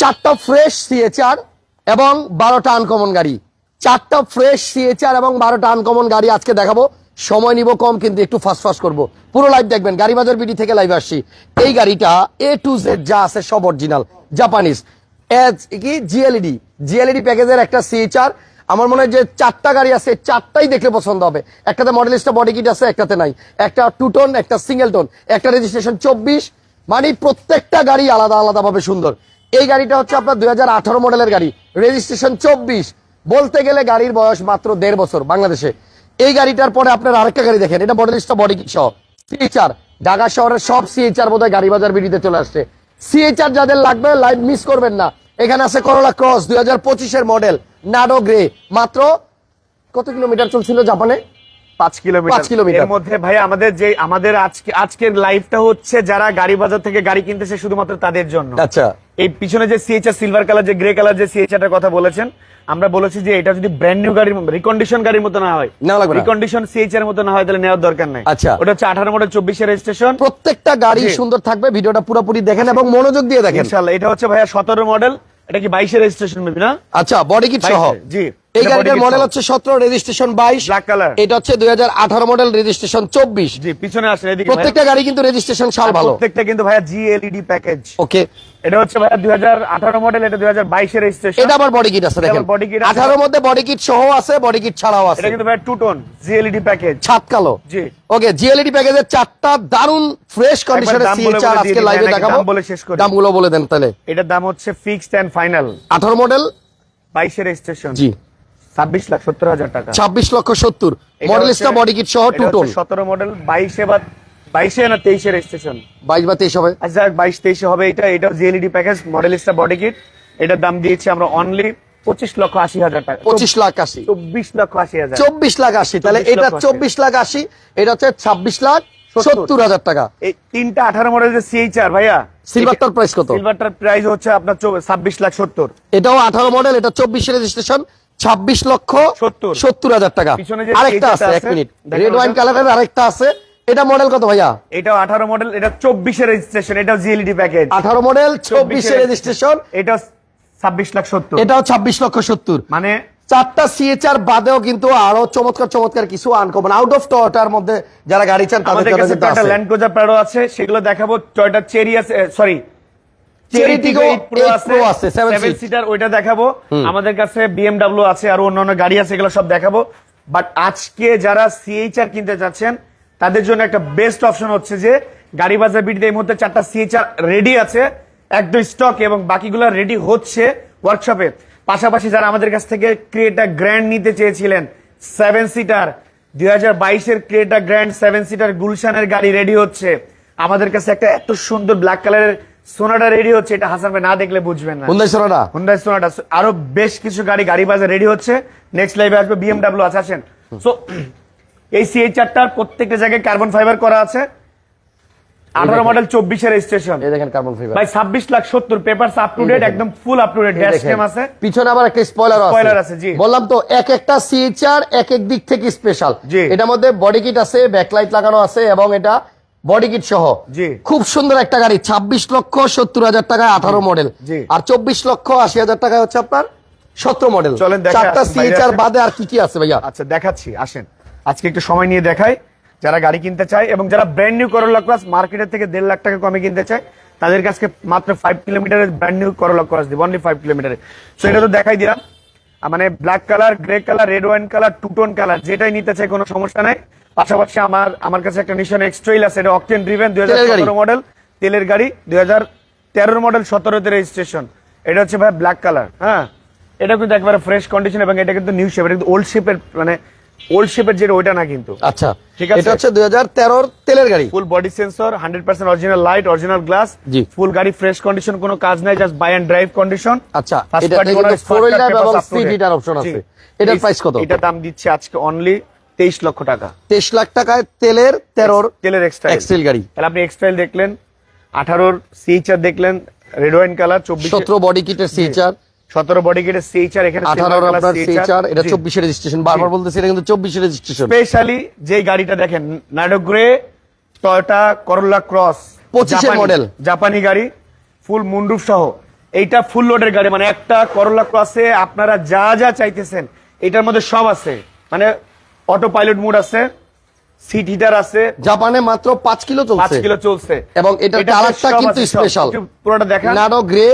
চারটা ফ্রেশ সিএচআর এবং বারোটা আনকমন গাড়ি। চারটা ফ্রেশ সিএচআর এবং বারোটা আনকমন গাড়ি আজকে দেখাবো। সময় নিব কম, কিন্তু একটু ফাস্ট ফাস্ট করব। পুরো লাইভ দেখবেন, গাড়ি বাজার বিডি থেকে লাইভ আসছি। এই গাড়িটা এ টু জেড যা আছে সব অরিজিনাল জাপানিজ এজ কি? জিএলইডি জিএলইডি প্যাকেজের একটা সিএচআর আমার মনে হয় যে চারটা গাড়ি আছে, চারটাই দেখলে পছন্দ হবে। একটাতে মডেলিস্টা বডি কিট আছে, একটাতে নাই। একটা টু টোন একটা সিঙ্গেল টোন একটা রেজিস্ট্রেশন চব্বিশ। মানে প্রত্যেকটা গাড়ি আলাদা আলাদা ভাবে সুন্দর। এই গাড়িটা হচ্ছে আপনার দুই মডেলের গাড়ি। রেজিস্ট্রেশন চব্বিশ। বলতে গেলে গাড়ির বয়স মাত্র দেড় বছর বাংলাদেশে। এই গাড়িটার পরে আপনার আরেকটা গাড়ি দেখেন, এটা মডেলিস্টা বডি সহ। সিএচআর ঢাকা শহরের সব সিএচআর বোধহয় গাড়ি বাজার বিডিতে চলে আসছে। সিএচআর যাদের লাগবে লাইভ মিস করবেন না। এখানে আছে করোলা ক্রস দুই হাজার পঁচিশের মডেল নাডো গ্রে মাত্র কত কিলোমিটার চলছিল জাপানে? পাঁচ কিলোমিটার। কিলোমিটার। এর মধ্যে ভাই আমাদের যে আমাদের আজকে আজকের লাইভটা হচ্ছে যারা গাড়ি বাজার থেকে গাড়ি কিনতেছে শুধুমাত্র তাদের জন্য। আচ্ছা। এই পিছনে যে সিএচআর সিলভার কালার যে গ্রে কালার যে সিএচআর কথা বলেছেন আমরা বলেছি যে এটা যদি ব্র্যান্ড নিউ গাড়ির রিকন্ডিশন গাড়ির মতো না হয় লাগবে রিকন্ডিশন সিএচআর মতো না হয় তাহলে নেওয়ার দরকার নাই। আচ্ছা। ওটা হচ্ছে আঠারো মডেল চব্বিশের রেজিস্ট্রেশন প্রত্যেকটা গাড়ি সুন্দর থাকবে ভিডিওটা পুরোপুরি দেখেন এবং মনোযোগ দিয়ে দেখেন। এটা হচ্ছে ভাইয়া সতেরো মডেল এটা কি বাইশের রেজিস্ট্রেশন মেবি না? আচ্ছা বডি কিট সহ। জি। এই গাড়িটার মডেল হচ্ছে সতেরো রেজিস্ট্রেশন বাইশ। Color। এটা হচ্ছে দুই হাজার আঠারো মডেল রেজিস্ট্রেশন চব্বিশ। পিছনে আসেন এদিকে প্রত্যেকটা গাড়ি কিন্তু রেজিস্ট্রেশন সাল ভালো। প্রত্যেকটা কিন্তু ভাইয়া জিএলইডি প্যাকেজ ওকে এটা হচ্ছে ভাইয়া দুই মডেল এটা দুই হাজার বাইশের রেজিস্ট্রেশন এটা আবার বডি কিট আছে এটা দেখেন। আবার body আঠারোর মধ্যে বডি কিট সহ আছে বডি কিট ছাড়াও আছে। এটা কিন্তু ভাইয়া টু টোন জিএলইডি প্যাকেজ ছাদ কালো। জি। ওকে জিএলইডি প্যাকেজের চারটা দারুণ ফ্রেশ কন্ডিশনের বলে সিএচআর বলে আজকে লাইভে দেখাবো। বলে শেষ করি? দামগুলো বলে দেন তাহলে। এটার দাম হচ্ছে ফিক্সড এন্ড ফাইনাল আঠারো মডেল বাইশের রেজিস্ট্রেশন জি। ছাব্বিশ লাখ সত্তর হাজার টাকা। ছাব্বিশ লক্ষ সত্তর। মডেলিস্টা বডি কিট সহ সতেরো মডেল বাইশে বা বাইশে না তেইশে রেজিস্ট্রেশন বাইশ বা তেইশ হবে? আচ্ছা বাইশ তেইশে হবে এটা। এটা GLED package Modellista body kit এটার দাম দিয়েছি আমরা অনলি পঁচিশ লক্ষ আশি হাজার টাকা। পঁচিশ লাখ আশি। চব্বিশ লক্ষ আশি হাজার। চব্বিশ লাখ আশি। তাহলে এটা। চব্বিশ লাখ আশি এটা হচ্ছে ছাব্বিশ লাখ সত্তর। সত্তর হাজার টাকা। এই তিনটা আঠারো মডেল যে সিএইচআর ভাইয়া? সিলভারটার প্রাইস কত? সিলভারটার প্রাইস হচ্ছে আপনার ছাব্বিশ লাখ সত্তর। এটাও আঠারো মডেল এটা চব্বিশ রেজিস্ট্রেশন ছাব্বিশ লক্ষ সত্তর। হাজার টাকা। আরেকটা আছে এক মিনিট। রেড ওয়াইন কালারের আরেকটা আছে। এটা মডেল কত ভাইয়া? এটাও আঠারো মডেল এটা চব্বিশের রেজিস্ট্রেশন এটাও জিএলইডি প্যাকেজ আঠারো মডেল চব্বিশে রেজিস্ট্রেশন এটা ছাব্বিশ লাখ সত্তর। এটাও ছাব্বিশ লক্ষ সত্তর। মানে চারটা সিএচআর বাদেও কিন্তু আরও চমৎকার চমৎকার কিছু আনকমন আউট অফ টয়টার মধ্যে যারা গাড়ি চান তাদের কাছে টয়টা। ল্যান্ড ক্রুজার প্যারো আছে সেগুলো দেখাবো। টয়টা চেরি আছে সরি আছে। সিটার ওইটা দেখাবো। আমাদের কাছে বিএমডাব্লিউ আছে আর অন্যান্য গাড়ি আছে এগুলো সব দেখাবো। বাট আজকে যারা সিএইচআর কিনতে চাচ্ছেন তাদের জন্য একটা বেস্ট অপশন হচ্ছে যে গাড়ি বাজার বিডিতে এই মুহূর্তে চারটা সিএইচআর রেডি আছে একদম স্টক এবং বাকিগুলো রেডি হচ্ছে ওয়ার্কশপে পাশাপাশি যারা আমাদের কাছ থেকে ক্রিয়েটা গ্র্যান্ড নিতে চেয়েছিলেন সেভেন সিটার দুই হাজার বাইশের ক্রিয়েটা গ্র্যান্ড সেভেন সিটার গুলশানের গাড়ি রেডি হচ্ছে। আমাদের কাছে একটা এত সুন্দর ব্ল্যাক কালারের সোনাটা রেডি হচ্ছে এটা হাসান ভাই না দেখলে বুঝবেন না। হুন্দাই সোনাটা হুন্ডাই সোনাটা আরও বেশ কিছু গাড়ি গাড়ি বাজার রেডি হচ্ছে। নেক্সট লাইভে আসবে বিএমডাব্লিউ আছে আসেন। সো এই সিএইচ চারটার প্রত্যেকটা জায়গায় কার্বন ফাইবার করা আছে। আঠারো মডেল চব্বিশের রেজিস্ট্রেশন এই দেখেন কার্বন ফাইবার ভাই ছাব্বিশ লাখ সত্তর পেপার আপ টু ডেট একদম full up to date dash cam আছে। পিছনে আবার একটা স্পয়লার Spoiler আছে। আছে, জি। বললাম তো এক একটা সিএচআর এক এক দিক থেকে স্পেশাল জি। এটার মধ্যে বডি কিট আছে ব্যাকলাইট লাগানো আছে এবং এটা বডি কিট সহ। খুব সুন্দর একটা গাড়ি ছাব্বিশ লক্ষ সত্তর হাজার টাকায় আঠারো মডেল আর চব্বিশ লক্ষ আশি হাজার টাকায় হচ্ছে আপনার সতেরো মডেল চলেন চারটা সিএচআর বাদে আর কি কি আছে ভাইয়া? আচ্ছা দেখাচ্ছি আসেন। আজকে একটু সময় নিয়ে দেখাই যারা গাড়ি কিনতে চায় এবং যারা ব্র্যান্ড নিউ করোলা ক্লাস মার্কেটের থেকে দেড় লাখ টাকা কমে কিনতে চায় তাদের কাছে মাত্র ফাইভ কিলোমিটারের ব্র্যান্ড নিউ করোলা ক্লাস দিব অনলি ফাইভ কিলোমিটারে সো এটা তো দেখাই দিলাম। মানে black colour grey colour red wine colour two tone colour যেটাই নিতে চাই কোনো সমস্যা নাই। পাশাপাশি আমার আমার কাছে একটা নিশন এক্সট্রেল আছে এটা অকটেন ড্রিভেন দুই মডেল তেলের গাড়ি দুই হাজার তেরোর মডেল সতেরোতে রেজিস্ট্রেশন এটা হচ্ছে ভাই ব্ল্যাক কালার হ্যাঁ? এটা কিন্তু একবারে ফ্রেশ কন্ডিশন এবং এটা কিন্তু নিউ শেপ এটা কিন্তু ওল্ড শেপের মানে ওল্ড শেপের যেটা ওইটা না কিন্তু। আচ্ছা ঠিক আছে। এটা হচ্ছে দুই হাজার তেরোর তেলের গাড়ি। Full body sensor hundred percent original light original glass full গাড়ি ফ্রেশ কন্ডিশন কোনো কাজ নাই just buy and drive condition আচ্ছা কিন্তু ফোর হুইলার এবং স্পিড হিটার অপশন আছে। এটার প্রাইস কত? এটা দাম দিচ্ছে আজকে অনলি তেইশ লক্ষ টাকা। তেইশ লাখ টাকায় তেলের তেরোর তেলের এক্সট্রা এক্সেল গাড়ি। তাহলে আপনি এক্সট্রাইল দেখলেন আঠারোর সিএইচআর দেখলেন রেড ওয়াইন কালার চব্বিশ সতেরো বডি কিটের সিএচআর সতেরো বডি গেটের সিএইচআর এখানে আঠারোর আপনার সিএচআর এটা চব্বিশে রেজিস্ট্রেশন বারবার বলতেছি এটা কিন্তু চব্বিশে রেজিস্ট্রেশন স্পেশালি যে গাড়িটা দেখেন নাইডো গ্রে টয়োটা করোলা ক্রস 25 এর model। জাপানি গাড়ি ফুল মুন্ডুপ সহ। এইটা ফুল লোডের গাড়ি মানে একটা করলা ক্রসে আপনারা যা যা চাইতেছেন এটার মধ্যে সব আছে। মানে অটো পাইলট মোড আছে সিট হিটার আছে। জাপানে মাত্র পাঁচ কিলো পাঁচ চলছে কিলো চলছে। এবং এটার কালারটা কিন্তু স্পেশাল পুরোটা দেখা নাডো গ্রে।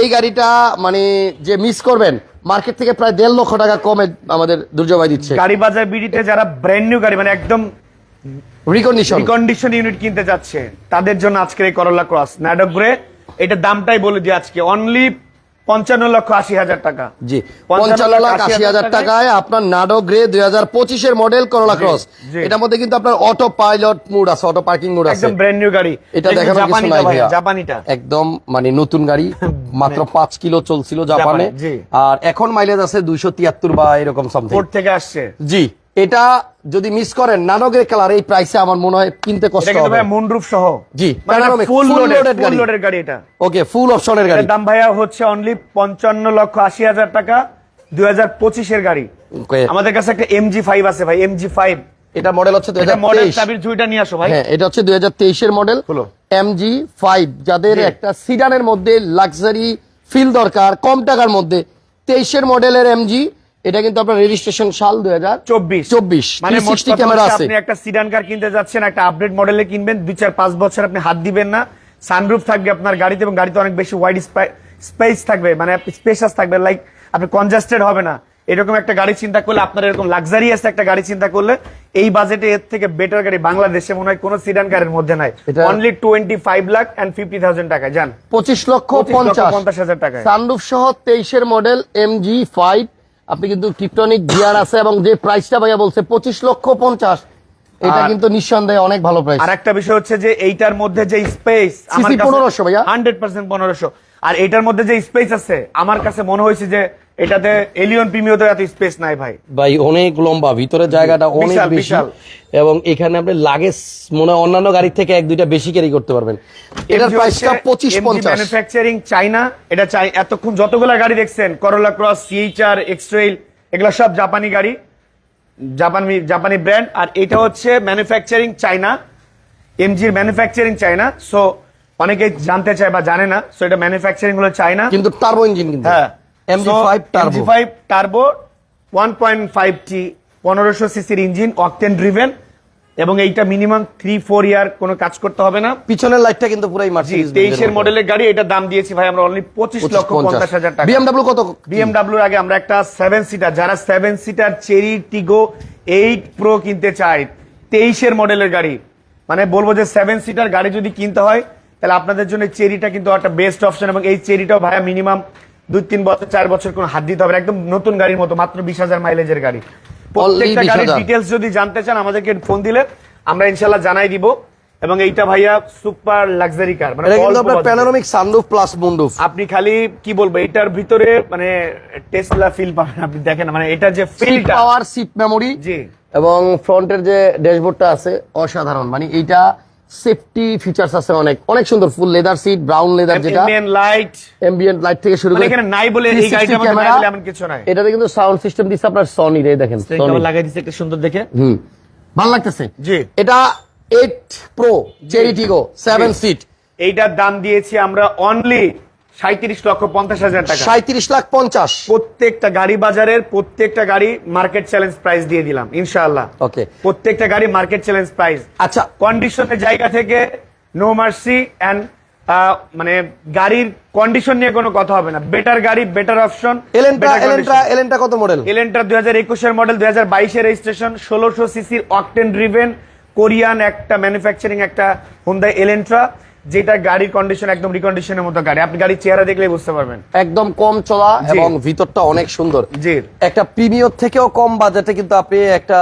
এই গাড়িটা মানে যে মিস করবেন মার্কেট থেকে প্রায় দেড় লক্ষ টাকা কমে আমাদের দুর্যোগ দিচ্ছে। গাড়ি বাজার বিডিতে যারা ব্র্যান্ড নিউ গাড়ি মানে একদম রিকন্ডিশন রিকন্ডিশন ইউনিট কিনতে যাচ্ছে তাদের জন্য আজকের এই করলা ক্রস ন্যাডো গ্রে এটা দামটাই বলে দিই আজকে অনলি পঞ্চান্ন লক্ষ আশি হাজার টাকা। জি পঞ্চান্ন লাখ আশি হাজার টাকায় আপনার নাডো গ্রে দুই হাজার পঁচিশের মডেল করোলা ক্রস এটার মধ্যে কিন্তু আপনার অটো পাইলট মুড আছে অটো পার্কিং মুড আছে। একদম ব্র্যান্ড নিউ গাড়ি। এটা দেখুন কিছু নাই ভাইয়া, জাপানিটা। একদম মানে নতুন গাড়ি মাত্র পাঁচ কিলো চলছিল জাপানে। আর এখন মাইলেজ আছে দুইশো তিয়াত্তর বা এরকম সামথিং থেকে আসছে। জি এটা যদি মিস করেন নানকের কালার এই প্রাইসে আমার মনে হয় কিনতে কষ্ট হবে। ভাই মুনরুফ সহ। জি, মানে ফুল লোডেড loaded ফুল গাড়ি। লোডের গাড়ি এটা। ওকে ফুল অপশনের গাড়ি। দাম ভাইয়া হচ্ছে অনলি পঞ্চান্ন লক্ষ আশি হাজার টাকা দুই হাজার পঁচিশের গাড়ি। আমাদের কাছে একটা এমজি ফাইভ আছে ভাই এমজি ফাইভ এটা মডেল হচ্ছে দুই এটা হাজার মডেল চাবির ঝুড়িটা নিয়ে আসো ভাই। হ্যাঁ এটা হচ্ছে দুই হাজার তেইশের মডেল হলো। এমজি ফাইভ যাদের একটা সিডানের মধ্যে লাক্সারি ফিল দরকার কম টাকার মধ্যে। তেইশের মডেলের এমজি এটা কিন্তু আপনার রেজিস্ট্রেশন সাল দুই হাজার চব্বিশ। চব্বিশ। মানে ক্যামেরা আছে। আপনি একটা সিডান কার কিনতে যাচ্ছেন একটা আপডেট মডেলে কিনবেন দুই চার পাঁচ বছর আপনি হাত দিবেন না। সানরুফ থাকবে আপনার গাড়িতে এবং গাড়িতে অনেক বেশি ওয়াইড স্পেস থাকবে মানে স্পেশাস থাকবে লাইক আপনি কনজাস্টেড হবে না। এরকম একটা গাড়ি চিন্তা করলে আপনার এরকম লাক্সারিয়াস একটা গাড়ি চিন্তা করলে এই বাজেটে এর থেকে বেটার গাড়ি বাংলাদেশে মনে হয় কোনো সিডান কারের মধ্যে নাই। Only twenty five lakh and fifty thousand টাকা যান পঁচিশ লক্ষ 25 পঞ্চাশ। হাজার টাকা সানরুফ সহ তেইশের মডেল এমজি ফাইভ আপনি কিন্তু টিপটনিক গিয়ার আছে এবং যে প্রাইসটা ভাইয়া বলছে পঁচিশ লক্ষ পঞ্চাশ। এটা কিন্তু নিঃসন্দেহে অনেক ভালো প্রাইস আর একটা বিষয় হচ্ছে যে এইটার মধ্যে যে স্পেস পনেরোশো 1500 ভাইয়া? হান্ড্রেড পার্সেন্ট পনেরোশো। আর এটার মধ্যে যে স্পেস আছে আমার কাছে মনে হয়েছে যে এটাতে এলিয়ন প্রিমিওতে এত স্পেস নাই ভাই। ভাই অনেক লম্বা ভিতরে জায়গাটা অনেক বেশি। এবং এখানে আপনি লাগেজ মনে অন্যান্য গাড়ি থেকে এক দুইটা বেশি ক্যারি করতে পারবেন। এটার প্রাইসটা পঁচিশ পঞ্চাশ। ম্যানুফ্যাকচারিং চাইনা এটা চাই এতক্ষণ যতগুলা গাড়ি দেখছেন করোলা ক্রস সিএইচআর এক্সট্রেল এগুলো সব জাপানি গাড়ি জাপানি জাপানি ব্র্যান্ড আর এটা হচ্ছে ম্যানুফ্যাকচারিং চাইনা এমজির ম্যানুফ্যাকচারিং চাইনা সো অনেকে জানতে চায় বা জানে না। সো এটা ম্যানুফ্যাকচারিং হলো চাইনা কিন্তু টার্বো ইঞ্জিন কিন্তু। হ্যাঁ। MG five turbo MG five turbo one point five T পনেরোশো সিসির ইঞ্জিন অকটেন ড্রিভেন এবং এইটা মিনিমাম থ্রি ফোর ইয়ার কোনো কাজ করতে হবে না। পিছনের লাইটটা কিন্তু পুরাই মার্সিডিজ তেইশের মডেলের গাড়ি এটা দাম দিয়েছি ভাই আমরা অনলি পঁচিশ লক্ষ পঞ্চাশ। হাজার টাকা। বিএমডব্লিউ কত? বিএমডাব্লিউর আগে আমরা একটা সেভেন সিটার যারা seven seater Chery Tiggo eight pro কিনতে চায় তেইশের মডেলের গাড়ি। মানে বলব যে সেভেন সিটার গাড়ি যদি কিনতে হয় তাহলে আপনাদের জন্য চেরিটা কিন্তু একটা বেস্ট অপশন এবং এই চেরিটাও ভাইয়া মিনিমাম দুই তিন বছর চার বছর কোনো হাত দিতে হবে একদম নতুন গাড়ির মতো মাত্র বিশ হাজার মাইলেজের গাড়ি। প্রত্যেকটা গাড়ির ডিটেলস যদি জানতে চান আমাদেরকে ফোন দিলে আমরা ইনশাল্লাহ জানাই দিব। এবং এইটা ভাইয়া সুপার লাক্সারি কার মানে কিন্তু আপনার প্যানোরামিক সানরুফ প্লাস মুন্ডুফ আপনি খালি কি বলব এটার ভিতরে মানে টেসলা ফিল পাবেন। আপনি দেখেন মানে এটা যে ফিলটা পাওয়ার সিট মেমোরি জি। এবং ফ্রন্টের যে ড্যাশবোর্ডটা আছে অসাধারণ। মানে এইটা সেফটি ফিচার্স আছে অনেক। অনেক সুন্দর full leather seat brown leather যেটা। এমবিএন লাইট এমবিএন্ট লাইট থেকে শুরু মানে করে এখানে নাই বলে এই 360 গাড়িটার মধ্যে নাই বলে এমন কিছু নাই। এটাতে কিন্তু সাউন্ড সিস্টেম দিছে আপনার সনি রে দেখেন সনি লাগাই দিছে একটা সুন্দর দেখে। হুম। ভালো লাগতেছে? জি। এটা 8 প্রো চেরি টিগো 7 সিট এইটার দাম দিয়েছি আমরা অনলি সাঁত্রিশ লক্ষ পঞ্চাশ হাজার টাকা। সাঁত্রিশ লাখ পঞ্চাশ। প্রত্যেকটা গাড়ি বাজারের প্রত্যেকটা গাড়ি মার্কেট চ্যালেঞ্জ প্রাইস দিয়ে দিলাম ইনশাআল্লাহ। ওকে প্রত্যেকটা গাড়ি মার্কেট চ্যালেঞ্জ প্রাইস আচ্ছা। কন্ডিশনের জায়গা থেকে নো মার্সি অ্যান্ড মানে গাড়ির কন্ডিশন নিয়ে কোনো কথা হবে না। বেটার গাড়ি বেটার অপশন এলেন্ট্রা কত মডেল এলেন্টার দুই হাজার একুশের মডেল দুই হাজার বাইশের রেজিস্ট্রেশন ষোলোশো সিসির অকটেন ড্রিভেন কোরিয়ান একটা ম্যানুফ্যাকচারিং একটা হুন্দাই এলেন্ট্রা যেটা গাড়ির কন্ডিশন একদম রিকন্ডিশনের মতো গাড়ি। আপনি গাড়ির চেহারা দেখলে বুঝতে পারবেন। একদম কম চলা এবং ভিতরটা অনেক সুন্দর। জি। একটা প্রিমিয়র থেকেও কম বাজেটে কিন্তু আপনি একটা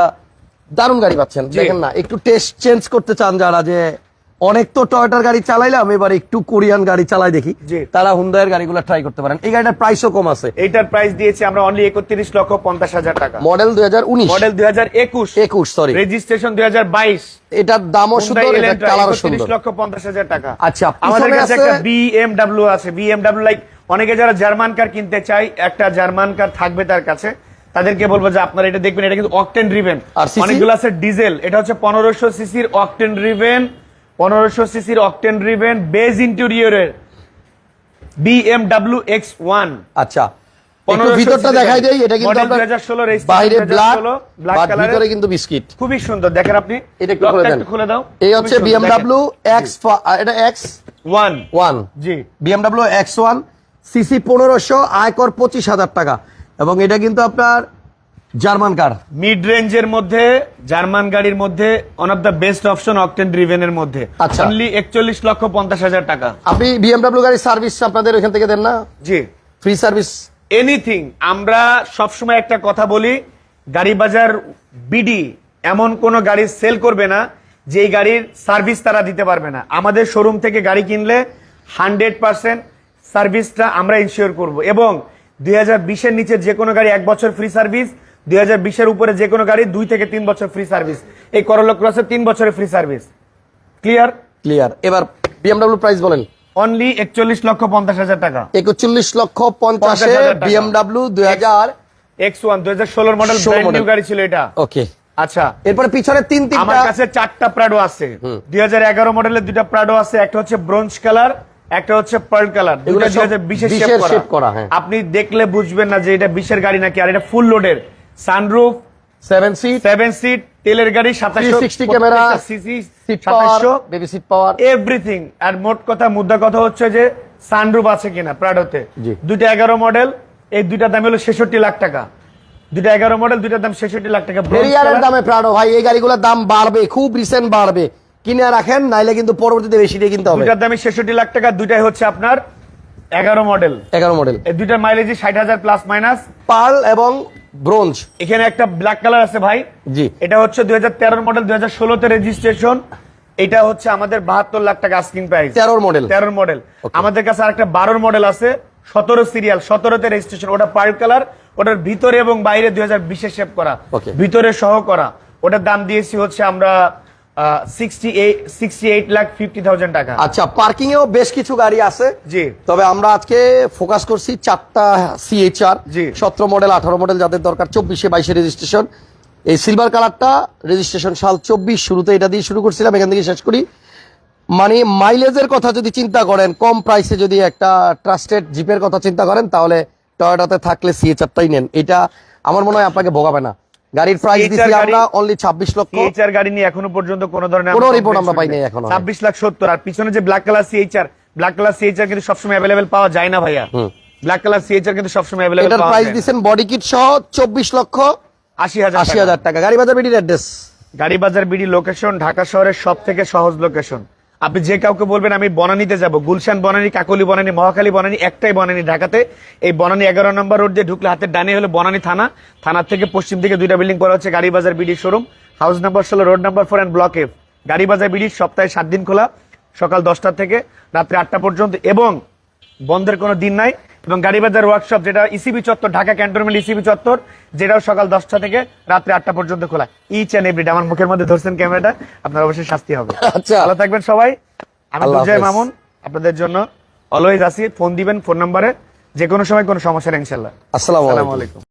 দারুণ গাড়ি পাচ্ছেন। দেখেন না একটু টেস্ট চেঞ্জ করতে চান যারা যে অনেক তো টয়টার গাড়ি চালাইলাম এবার একটু কোরিয়ান গাড়ি চালাই দেখি। তারা হুন্দায়ের গাড়িগুলো ট্রাই করতে পারেন। এই গাড়িটার প্রাইসও কম আছে। এইটার প্রাইস দিয়েছি আমরা অনলি একত্রিশ লক্ষ পঞ্চাশ হাজার টাকা। মডেল দুই হাজার উনিশ। মডেল দুই হাজার একুশ। একুশ সরি রেজিস্ট্রেশন দুই হাজার বাইশ। এটার দামও সুন্দর এটার কালারও সুন্দর। লক্ষ পঞ্চাশ হাজার টাকা। আচ্ছা, আমাদের কাছে একটা বিএমডাব্লিউ আছে। বিএমডাব্লিউ লাইক অনেকে যারা জার্মান কার কিনতে চায় একটা জার্মান কার থাকবে তার কাছে। তাদেরকে বলব যে আপনারা এটা দেখবেন এটা কিন্তু অকটেন ড্রিভেন আর অনেকগুলো আছে ডিজেল এটা হচ্ছে পনেরোশো সিসির অকটেন ড্রিভেন পনেরোশো সিসির অকটেন ড্রিভেন বেজ ইন্টেরিয়রের বিএমডাব্লিউ এক্স ওয়ান আচ্ছা একটু 1500 ভিতরটা দেখাই দেই এটা কিন্তু Model আপনার 2016 registration বাইরে ব্ল্যাক 2016 black বাট colour এর। ভিতরে কিন্তু বিস্কিট খুবই সুন্দর দেখেন আপনি। এটা একটু খুলে দাও। এই হচ্ছে জি। সিসি পনেরোশো আয়কর পঁচিশ হাজার টাকা। এবং এটা কিন্তু আপনার জার্মান কার? মিড রেঞ্জের মধ্যে জার্মান গাড়ির মধ্যে one of the best option octane driven এর মধ্যে। আচ্ছা। অনলি একচল্লিশ লক্ষ পঞ্চাশ হাজার টাকা। আপনি বিএমডাব্লিউ গাড়ির সার্ভিস আপনাদের ওইখান থেকে দেন না? জি। ফ্রি সার্ভিস এনিথিং আমরা সবসময় একটা কথা বলি গাড়ি বাজার বিডি এমন কোন গাড়ি সেল করবে না যেই গাড়ির সার্ভিস তারা দিতে পারবে না। আমাদের শোরুম থেকে গাড়ি কিনলে হান্ড্রেড পার্সেন্ট সার্ভিসটা আমরা ইনশিওর করব। এবং দুই হাজার বিশের নিচে যে কোনো গাড়ি এক বছর ফ্রি সার্ভিস দুই হাজার বিশের উপরে যে কোনো গাড়ি দুই থেকে তিন বছর ফ্রি সার্ভিস এই করলা ক্রসের তিন বছরের ফ্রি সার্ভিস ক্লিয়ার ক্লিয়ার এবার বিএমডাব্লিউ প্রাইস বলেন। অনলি একচল্লিশ লক্ষ পঞ্চাশ হাজার টাকা। একচল্লিশ লক্ষ পঞ্চাশে 50,000 টাকা। বিএমডাব্লিউ দুই হাজার এক্স ওয়ান দুই হাজার ষোলোর মডেল 16 নিউ গাড়ি ছিল এটা। ওকে আচ্ছা। এরপরে পিছনে তিন আমার কাছে চারটা প্রাডো আছে। দুই হাজার এগারো মডেলের প্রাডো আছে। একটা হচ্ছে ব্রোঞ্জ কালার একটা হচ্ছে পার্ল কালার এগুলো দুইটা দুই হাজার বিশের 20 শেপ এর shape করা, হ্যাঁ। আপনি দেখলে বুঝবেন না যে এটা বিশের গাড়ি নাকি আর এটা ফুল লোডের sunroof seven seat seven seat তেলের গাড়ি সাতাশশো 360 ক্যামেরা, সিসি সাতাশশো বেবি সিট পাওয়ার এভরিথিং আর মোট কথা মুদ্রা কথা হচ্ছে যে সানরুফ আছে কিনা প্রাডোতে দুইটা এগারো মডেল এই দুইটা দাম হলো ছেষট্টি লাখ টাকা। দুইটা এগারো মডেল দুইটার দাম ছেষট্টি লাখ টাকা। ভেরিয়ারের দামে প্রাডো ভাই এই গাড়িগুলোর দাম বাড়বে খুব রিসেন্ট বাড়বে। কিনে রাখেন নাইলে কিন্তু পরবর্তীতে বেশি দিয়ে কিনতে হবে। দুইটার দামে ছেষট্টি লাখ টাকা দুইটাই হচ্ছে আপনার এগারো মডেল এগারো মডেল দুইটার মাইলেজই ষাট হাজার প্লাস মাইনাস পার্ল এবং ব্রোঞ্জ। এখানে একটা ব্ল্যাক কালার আছে ভাই। জি। এটা হচ্ছে দুই হাজার তেরোর মডেল দুই হাজার ষোলোতে রেজিস্ট্রেশন এটা হচ্ছে আমাদের বাহাত্তর লাখ টাকা আস্কিং প্রাইস তেরোর মডেল তেরোর মডেল আমাদের কাছে আরেকটা বারোর মডেল আছে সতেরো সিরিয়াল সতেরোতে রেজিস্ট্রেশন ওটা পার্ল কালার ওটার ভিতরে এবং বাইরে দুই হাজার বিশে শেপ করা। ভিতরে সহ করা। ওটার দাম দিয়েছি হচ্ছে আমরা টাকা। আচ্ছা পার্কিং এও বেশ কিছু গাড়ি আছে। জি। তবে আমরা আজকে ফোকাস করছি চারটা সিএইচআর। সতেরো মডেল আঠারো মডেল যাদের দরকার চব্বিশে বাইশে রেজিস্ট্রেশন এই সিলভার কালারটা রেজিস্ট্রেশন সাল চব্বিশ শুরুতে এটা দিয়ে শুরু করছিলাম এখান থেকে শেষ করি। মানে মাইলেজের কথা যদি চিন্তা করেন কম প্রাইসে যদি একটা ট্রাস্টেড জিপের কথা চিন্তা করেন তাহলে টয়োটাতে থাকলে সিএচআরটাই নেন। এটা আমার মনে হয় আপনাকে ভোগাবে না। গাড়ির প্রাইস গাড়ি- আমরা অনলি ছাব্বিশ লক্ষ। সিএইচআর গাড়ি নিয়ে এখনও পর্যন্ত কোনো ধরনের কোনো report আমরা পাইনি এখনও। ছাব্বিশ লাখ সত্তর আর পিছনে যে black colour CHR black colour CHR কিন্তু সবসময় অ্যাভেলেবেল পাওয়া যায় না ভাইয়া। ব্ল্যাক কালার সিএইচআর কিন্তু সবসময় এটার পাওয়া প্রাইস যায় বডি কিট সহ চব্বিশ লক্ষ আশি হাজার আশি হাজার টাকা। গাড়ি বাজার বিডির অ্যাড্রেস গাড়ি বাজার বিডি লোকেশন ঢাকা শহরের সব থেকে সহজ লোকেশন আপনি যে কাউকে বলবেন, আমি বনানীতে যাব। গুলশান বনানী, কাকলি বনানী মহাকালী বনানী, একটাই বনানী ঢাকাতে। এই বনানী এগারো নম্বর রোড দিয়ে ঢুকলে হাতের ডানে হলো বনানী থানা। থানার থেকে পশ্চিম দিকে দুইটা বিল্ডিং করা হচ্ছে Gari Bazar BD showroom house number ষোলো road number four and block F Gari Bazar BD সপ্তাহে সাত দিন খোলা, সকাল দশটা থেকে রাত্রে আটটা পর্যন্ত। এবং বন্ধের কোনো দিন নাই। এবং গাড়িবাজার ওয়ার্কশপ যেটা ইসিবি চত্বর ঢাকা ক্যান্টনমেন্ট ইসিবি চত্বর যেটাও সকাল দশটা থেকে রাত্রে আটটা পর্যন্ত খোলা। ইচ অ্যান্ড এভরিডে আমার মুখের মধ্যে ধরছেন ক্যামেরাটা আপনার অবশ্যই শাস্তি হবে। আচ্ছা। ভালো থাকবেন সবাই। আমি বিজয় মামুন আপনাদের জন্য অলওয়েজ আসি ফোন দিবেন ফোন নাম্বারে। যে কোনো সময় কোনো সমস্যা নেই ইনশাল্লাহ আসসালামু আলাইকুম।